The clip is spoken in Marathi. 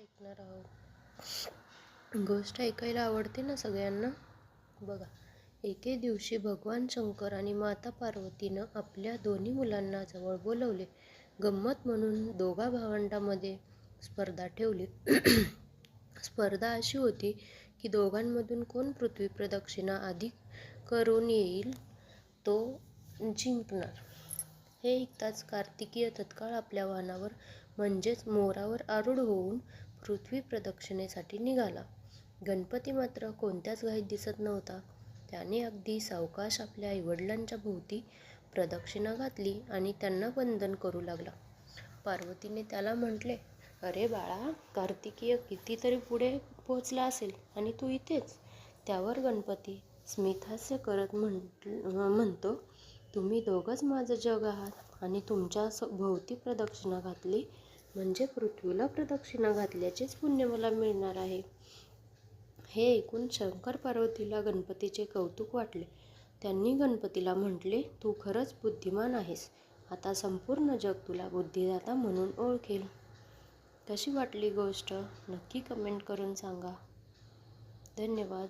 ऐकणार आहोत. गोष्ट ऐकायला आवडते ना सगळ्यांना? बघा एके दिवशी भगवान शंकर आणि माता पार्वतीनं आपल्या दोन्ही मुलांना जवळ बोलवले. गंमत म्हणून दोघा भावंडामध्ये स्पर्धा ठेवली. स्पर्धा अशी होती की दोघांमधून कोण पृथ्वी प्रदक्षिणा अधिक करून येईल तो जिंकणार. हे ऐकताच कार्तिकीय तत्काळ आपल्या वाहनावर म्हणजेच मोरावर आरूढ होऊन पृथ्वी प्रदक्षिणेसाठी निघाला. गणपती मात्र कोणत्याच घाईत दिसत नव्हता. त्याने अगदी सावकाश आपल्या आईवडिलांच्या भोवती प्रदक्षिणा घातली आणि त्यांना वंदन करू लागला. पार्वतीने त्याला म्हटले अरे बाळा कार्तिकीय कितीतरी पुढे पोहोचला असेल आणि तू इथेच. त्यावर गणपती स्मितहास्य करत म्हंट म्हणतो तुम्ही दोघंच माझं जग आहात आणि तुमच्या स भोवती प्रदक्षिणा घातली म्हणजे पृथ्वीला प्रदक्षिणा घातल्याचेच पुण्य मला मिळणार आहे. हे ऐकून शंकर पार्वतीला गणपतीचे कौतुक वाटले. त्यांनी गणपतीला म्हटले तू खरंच बुद्धिमान आहेस. आता संपूर्ण जग तुला बुद्धिदाता म्हणून ओळखेल. कशी वाटली गोष्ट? नक्की कमेंट करून सांगा. धन्यवाद.